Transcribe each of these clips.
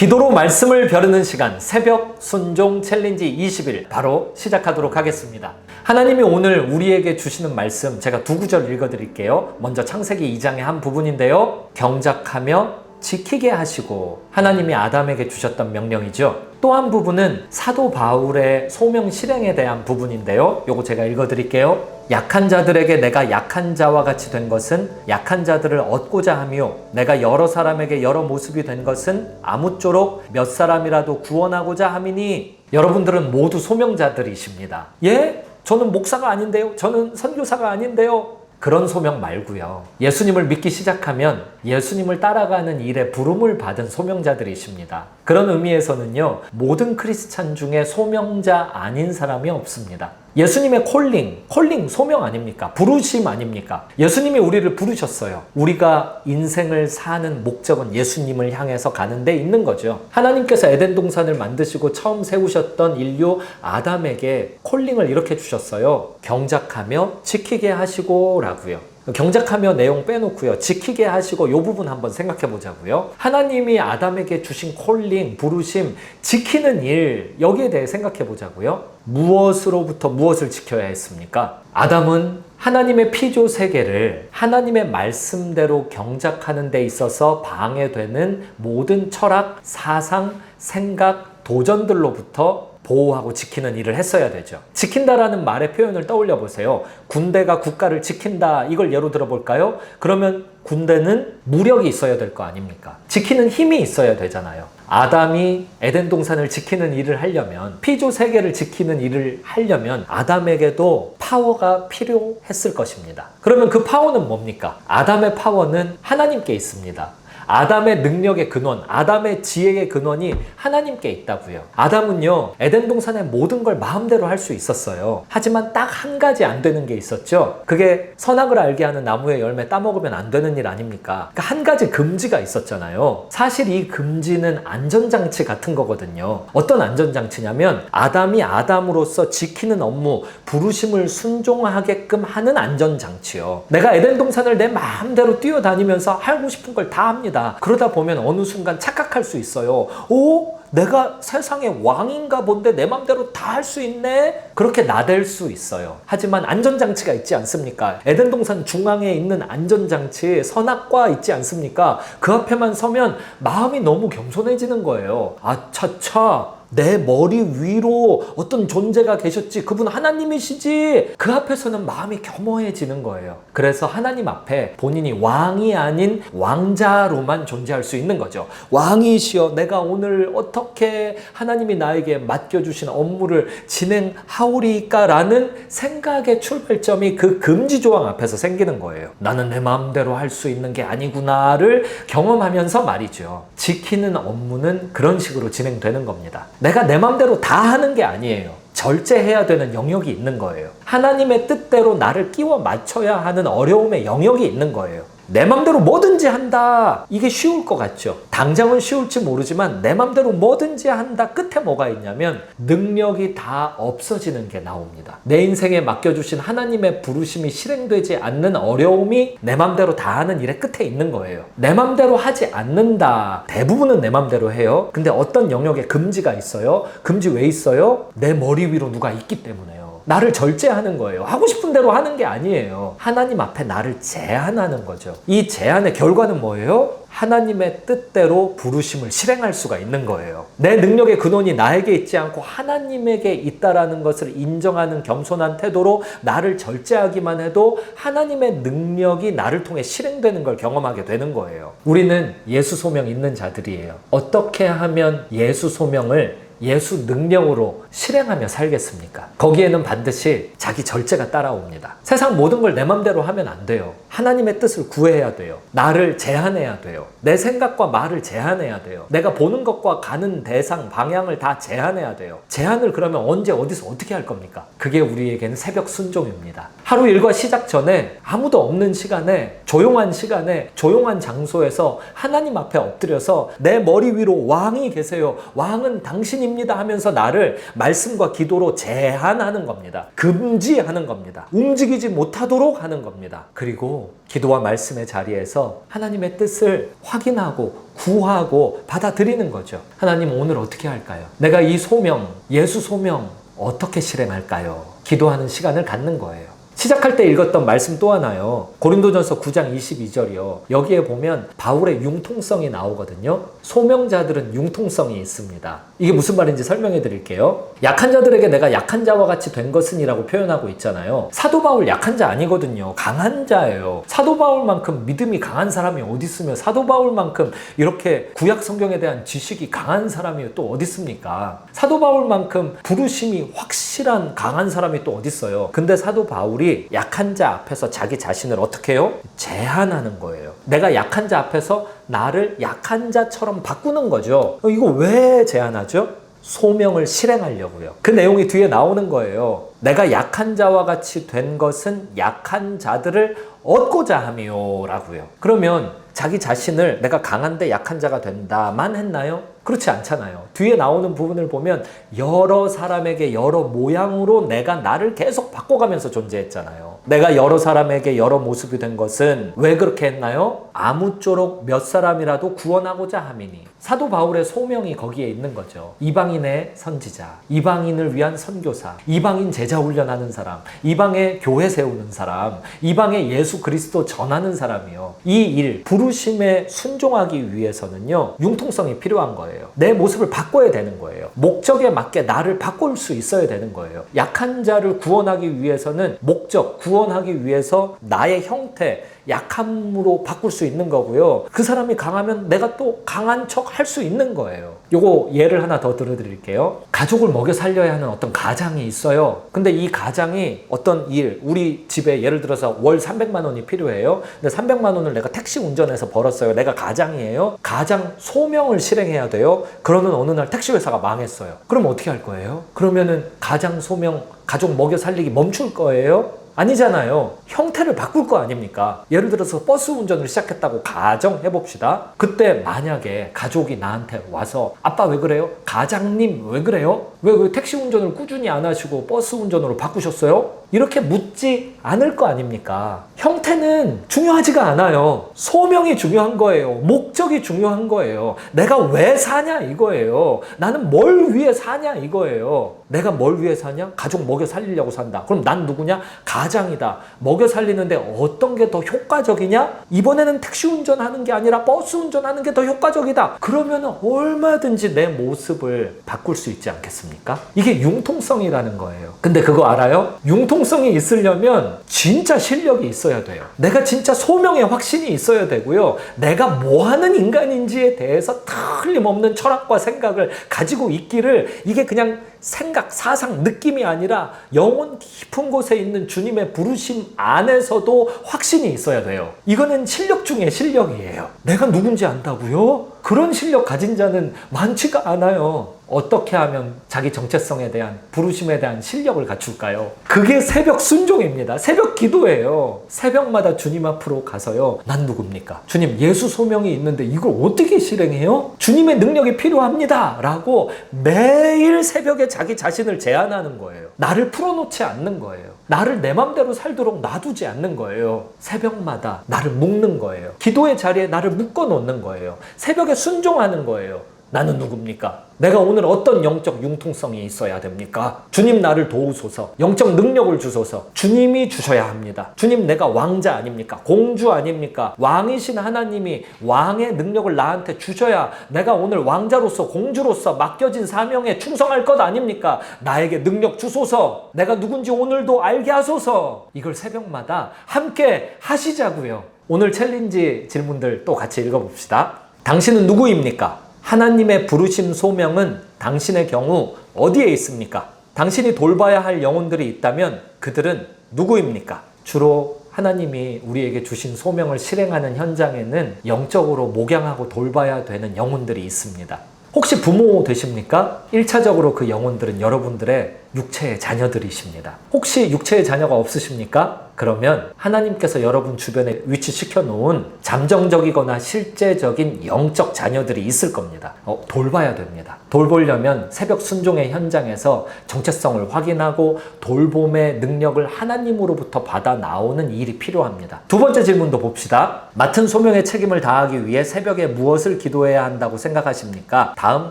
기도로 말씀을 벼르는 시간 새벽 순종 챌린지 20일 바로 시작하도록 하겠습니다. 하나님이 오늘 우리에게 주시는 말씀 제가 두 구절 읽어 드릴게요. 먼저 창세기 2장의 한 부분인데요. 경작하며 지키게 하시고 하나님이 아담에게 주셨던 명령이죠. 또 한 부분은 사도 바울의 소명 실행에 대한 부분인데요. 요거 제가 읽어 드릴게요. 약한 자들에게 내가 약한 자와 같이 된 것은 약한 자들을 얻고자 하며 내가 여러 사람에게 여러 모습이 된 것은 아무쪼록 몇 사람이라도 구원하고자 함이니 여러분들은 모두 소명자들이십니다. 예? 저는 목사가 아닌데요. 저는 선교사가 아닌데요. 그런 소명 말고요. 예수님을 믿기 시작하면 예수님을 따라가는 일에 부름을 받은 소명자들이십니다. 그런 의미에서는요, 모든 크리스찬 중에 소명자 아닌 사람이 없습니다. 예수님의 콜링, 콜링 소명 아닙니까? 부르심 아닙니까? 예수님이 우리를 부르셨어요. 우리가 인생을 사는 목적은 예수님을 향해서 가는 데 있는 거죠. 하나님께서 에덴 동산을 만드시고 처음 세우셨던 인류 아담에게 콜링을 이렇게 주셨어요. 경작하며 지키게 하시고 라고요. 경작하며 내용 빼놓고요. 지키게 하시고 이 부분 한번 생각해 보자고요. 하나님이 아담에게 주신 콜링, 부르심, 지키는 일 여기에 대해 생각해 보자고요. 무엇으로부터 무엇을 지켜야 했습니까? 아담은 하나님의 피조 세계를 하나님의 말씀대로 경작하는 데 있어서 방해되는 모든 철학, 사상, 생각, 도전들로부터 보호하고 지키는 일을 했어야 되죠. 지킨다라는 말의 표현을 떠올려 보세요. 군대가 국가를 지킨다. 이걸 예로 들어 볼까요? 그러면 군대는 무력이 있어야 될 거 아닙니까? 지키는 힘이 있어야 되잖아요. 아담이 에덴 동산을 지키는 일을 하려면 피조 세계를 지키는 일을 하려면 아담에게도 파워가 필요했을 것입니다. 그러면 그 파워는 뭡니까? 아담의 파워는 하나님께 있습니다. 아담의 능력의 근원, 아담의 지혜의 근원이 하나님께 있다고요. 아담은요, 에덴 동산의 모든 걸 마음대로 할 수 있었어요. 하지만 딱 한 가지 안 되는 게 있었죠. 그게 선악을 알게 하는 나무의 열매 따먹으면 안 되는 일 아닙니까? 그러니까 한 가지 금지가 있었잖아요. 사실 이 금지는 안전장치 같은 거거든요. 어떤 안전장치냐면 아담이 아담으로서 지키는 업무, 부르심을 순종하게끔 하는 안전장치요. 내가 에덴 동산을 내 마음대로 뛰어다니면서 하고 싶은 걸 다 합니다. 그러다 보면 어느 순간 착각할 수 있어요. 오? 내가 세상의 왕인가 본데 내 맘대로 다 할 수 있네? 그렇게 나댈 수 있어요. 하지만 안전장치가 있지 않습니까? 에덴 동산 중앙에 있는 안전장치, 선악과 있지 않습니까? 그 앞에만 서면 마음이 너무 겸손해지는 거예요. 아차차. 내 머리 위로 어떤 존재가 계셨지. 그분 하나님이시지. 그 앞에서는 마음이 겸허해지는 거예요. 그래서 하나님 앞에 본인이 왕이 아닌 왕자로만 존재할 수 있는 거죠. 왕이시여, 내가 오늘 어떻게 하나님이 나에게 맡겨주신 업무를 진행하오리까라는 생각의 출발점이 그 금지 조항 앞에서 생기는 거예요. 나는 내 마음대로 할 수 있는 게 아니구나를 경험하면서 말이죠. 지키는 업무는 그런 식으로 진행되는 겁니다. 내가 내 맘대로 다 하는 게 아니에요. 절제해야 되는 영역이 있는 거예요. 하나님의 뜻대로 나를 끼워 맞춰야 하는 어려움의 영역이 있는 거예요. 내 맘대로 뭐든지 한다. 이게 쉬울 것 같죠? 당장은 쉬울지 모르지만 내 맘대로 뭐든지 한다. 끝에 뭐가 있냐면 능력이 다 없어지는 게 나옵니다. 내 인생에 맡겨주신 하나님의 부르심이 실행되지 않는 어려움이 내 맘대로 다 하는 일의 끝에 있는 거예요. 내 맘대로 하지 않는다. 대부분은 내 맘대로 해요. 근데 어떤 영역에 금지가 있어요? 금지 왜 있어요? 내 머리 위로 누가 있기 때문에요. 나를 절제하는 거예요. 하고 싶은 대로 하는 게 아니에요. 하나님 앞에 나를 제한하는 거죠. 이 제한의 결과는 뭐예요? 하나님의 뜻대로 부르심을 실행할 수가 있는 거예요. 내 능력의 근원이 나에게 있지 않고 하나님에게 있다라는 것을 인정하는 겸손한 태도로 나를 절제하기만 해도 하나님의 능력이 나를 통해 실행되는 걸 경험하게 되는 거예요. 우리는 예수 소명 있는 자들이에요. 어떻게 하면 예수 소명을 예수 능력으로 실행하며 살겠습니까? 거기에는 반드시 자기 절제가 따라옵니다. 세상 모든 걸 내 맘대로 하면 안 돼요. 하나님의 뜻을 구해야 돼요. 나를 제한해야 돼요. 내 생각과 말을 제한해야 돼요. 내가 보는 것과 가는 대상, 방향을 다 제한해야 돼요. 제한을 그러면 언제, 어디서 어떻게 할 겁니까? 그게 우리에게는 새벽 순종입니다. 하루 일과 시작 전에 아무도 없는 시간에, 조용한 시간에, 조용한 장소에서 하나님 앞에 엎드려서 내 머리 위로 왕이 계세요. 왕은 당신입니다 하면서 나를 말씀과 기도로 제한하는 겁니다. 금지하는 겁니다. 움직이지 못하도록 하는 겁니다. 그리고 기도와 말씀의 자리에서 하나님의 뜻을 확인하고 구하고 받아들이는 거죠. 하나님 오늘 어떻게 할까요? 내가 이 소명, 예수 소명 어떻게 실행할까요? 기도하는 시간을 갖는 거예요. 시작할 때 읽었던 말씀 또 하나요. 고린도전서 9장 22절이요. 여기에 보면 바울의 융통성이 나오거든요. 소명자들은 융통성이 있습니다. 이게 무슨 말인지 설명해 드릴게요. 약한 자들에게 내가 약한 자와 같이 된 것은이라고 표현하고 있잖아요. 사도 바울 약한 자 아니거든요. 강한 자예요. 사도 바울만큼 믿음이 강한 사람이 어디 있으며 사도 바울만큼 이렇게 구약 성경에 대한 지식이 강한 사람이 또 어디 있습니까? 사도 바울만큼 부르심이 확실한 강한 사람이 또 어디 있어요? 근데 사도 바울이 약한 자 앞에서 자기 자신을 어떻게 해요? 제한하는 거예요. 내가 약한 자 앞에서 나를 약한 자처럼 바꾸는 거죠. 어, 이거 왜 제한하죠? 소명을 실행하려고요. 그 내용이 뒤에 나오는 거예요. 내가 약한 자와 같이 된 것은 약한 자들을 얻고자 함이요 라고요. 그러면 자기 자신을 내가 강한데 약한 자가 된다만 했나요? 그렇지 않잖아요. 뒤에 나오는 부분을 보면 여러 사람에게 여러 모양으로 내가 나를 계속 바꿔가면서 존재했잖아요. 내가 여러 사람에게 여러 모습이 된 것은 왜 그렇게 했나요? 아무쪼록 몇 사람이라도 구원하고자 함이니. 사도 바울의 소명이 거기에 있는 거죠. 이방인의 선지자, 이방인을 위한 선교사, 이방인 제자 훈련하는 사람, 이방의 교회 세우는 사람, 이방의 예수 그리스도 전하는 사람이요. 이 일, 부르심에 순종하기 위해서는요, 융통성이 필요한 거예요. 내 모습을 바꿔야 되는 거예요. 목적에 맞게 나를 바꿀 수 있어야 되는 거예요. 약한 자를 구원하기 위해서는 목적, 구 원하기 위해서 나의 형태, 약함으로 바꿀 수 있는 거고요. 그 사람이 강하면 내가 또 강한 척 할 수 있는 거예요. 요거 예를 하나 더 들어드릴게요. 가족을 먹여 살려야 하는 어떤 가장이 있어요. 근데 이 가장이 어떤 일, 우리 집에 예를 들어서 월 300만 원이 필요해요. 근데 300만 원을 내가 택시 운전해서 벌었어요. 내가 가장이에요. 가장 소명을 실행해야 돼요. 그러는 어느 날 택시 회사가 망했어요. 그럼 어떻게 할 거예요? 그러면은 가장 소명 가족 먹여 살리기 멈출 거예요? 아니잖아요. 형태를 바꿀 거 아닙니까? 예를 들어서 버스 운전을 시작했다고 가정해 봅시다. 그때 만약에 가족이 나한테 와서 아빠 왜 그래요? 가장님 왜 그래요? 왜, 왜 택시 운전을 꾸준히 안 하시고 버스 운전으로 바꾸셨어요? 이렇게 묻지 않을 거 아닙니까? 형태는 중요하지가 않아요. 소명이 중요한 거예요. 목적이 중요한 거예요. 내가 왜 사냐 이거예요. 나는 뭘 위해 사냐 이거예요. 내가 뭘 위해 사냐? 가족 먹여 살리려고 산다. 그럼 난 누구냐? 가장이다. 먹여 살리는데 어떤 게 더 효과적이냐? 이번에는 택시 운전하는 게 아니라 버스 운전하는 게 더 효과적이다. 그러면 얼마든지 내 모습을 바꿀 수 있지 않겠습니까? 이게 융통성이라는 거예요. 근데 그거 알아요? 융통 성이 있으려면 진짜 실력이 있어야 돼요. 내가 진짜 소명의 확신이 있어야 되고요. 내가 뭐 하는 인간인지에 대해서 틀림없는 철학과 생각을 가지고 있기를 이게 그냥 생각, 사상, 느낌이 아니라 영혼 깊은 곳에 있는 주님의 부르심 안에서도 확신이 있어야 돼요. 이거는 실력 중에 실력이에요. 내가 누군지 안다고요? 그런 실력 가진 자는 많지가 않아요. 어떻게 하면 자기 정체성에 대한 부르심에 대한 실력을 갖출까요? 그게 새벽 순종입니다. 새벽 기도예요. 새벽마다 주님 앞으로 가서요. 난 누굽니까? 주님 예수 소명이 있는데 이걸 어떻게 실행해요? 주님의 능력이 필요합니다. 라고 매일 새벽에 자기 자신을 제안하는 거예요. 나를 풀어놓지 않는 거예요. 나를 내 맘대로 살도록 놔두지 않는 거예요. 새벽마다 나를 묶는 거예요. 기도의 자리에 나를 묶어 놓는 거예요. 새벽에 순종하는 거예요. 나는 누굽니까? 내가 오늘 어떤 영적 융통성이 있어야 됩니까? 주님 나를 도우소서. 영적 능력을 주소서. 주님이 주셔야 합니다. 주님 내가 왕자 아닙니까? 공주 아닙니까? 왕이신 하나님이 왕의 능력을 나한테 주셔야 내가 오늘 왕자로서 공주로서 맡겨진 사명에 충성할 것 아닙니까? 나에게 능력 주소서. 내가 누군지 오늘도 알게 하소서. 이걸 새벽마다 함께 하시자고요. 오늘 챌린지 질문들 또 같이 읽어봅시다. 당신은 누구입니까? 하나님의 부르심 소명은 당신의 경우 어디에 있습니까? 당신이 돌봐야 할 영혼들이 있다면 그들은 누구입니까? 주로 하나님이 우리에게 주신 소명을 실행하는 현장에는 영적으로 목양하고 돌봐야 되는 영혼들이 있습니다. 혹시 부모 되십니까? 1차적으로 그 영혼들은 여러분들의 육체의 자녀들이십니다. 혹시 육체의 자녀가 없으십니까? 그러면 하나님께서 여러분 주변에 위치시켜 놓은 잠정적이거나 실제적인 영적 자녀들이 있을 겁니다. 어, 돌봐야 됩니다. 돌보려면 새벽 순종의 현장에서 정체성을 확인하고 돌봄의 능력을 하나님으로부터 받아 나오는 일이 필요합니다. 두 번째 질문도 봅시다. 맡은 소명의 책임을 다하기 위해 새벽에 무엇을 기도해야 한다고 생각하십니까? 다음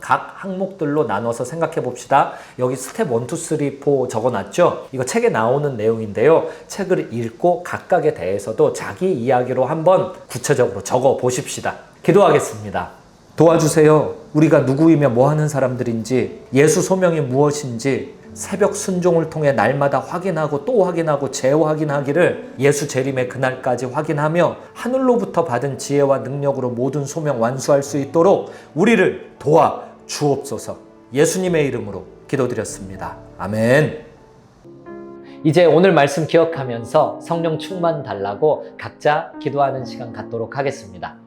각 항목들로 나눠서 생각해 봅시다. 여기 스텝 1, 2, 3, 4 적어 놨죠? 이거 책에 나오는 내용인데요. 책을 읽고 각각에 대해서도 자기 이야기로 한번 구체적으로 적어 보십시다. 기도하겠습니다. 도와주세요. 우리가 누구이며 뭐 하는 사람들인지, 예수 소명이 무엇인지, 새벽 순종을 통해 날마다 확인하고 또 확인하고 재확인하기를 예수 재림의 그날까지 확인하며 하늘로부터 받은 지혜와 능력으로 모든 소명 완수할 수 있도록 우리를 도와 주옵소서. 예수님의 이름으로 기도드렸습니다. 아멘. 이제 오늘 말씀 기억하면서 성령 충만 달라고 각자 기도하는 시간 갖도록 하겠습니다.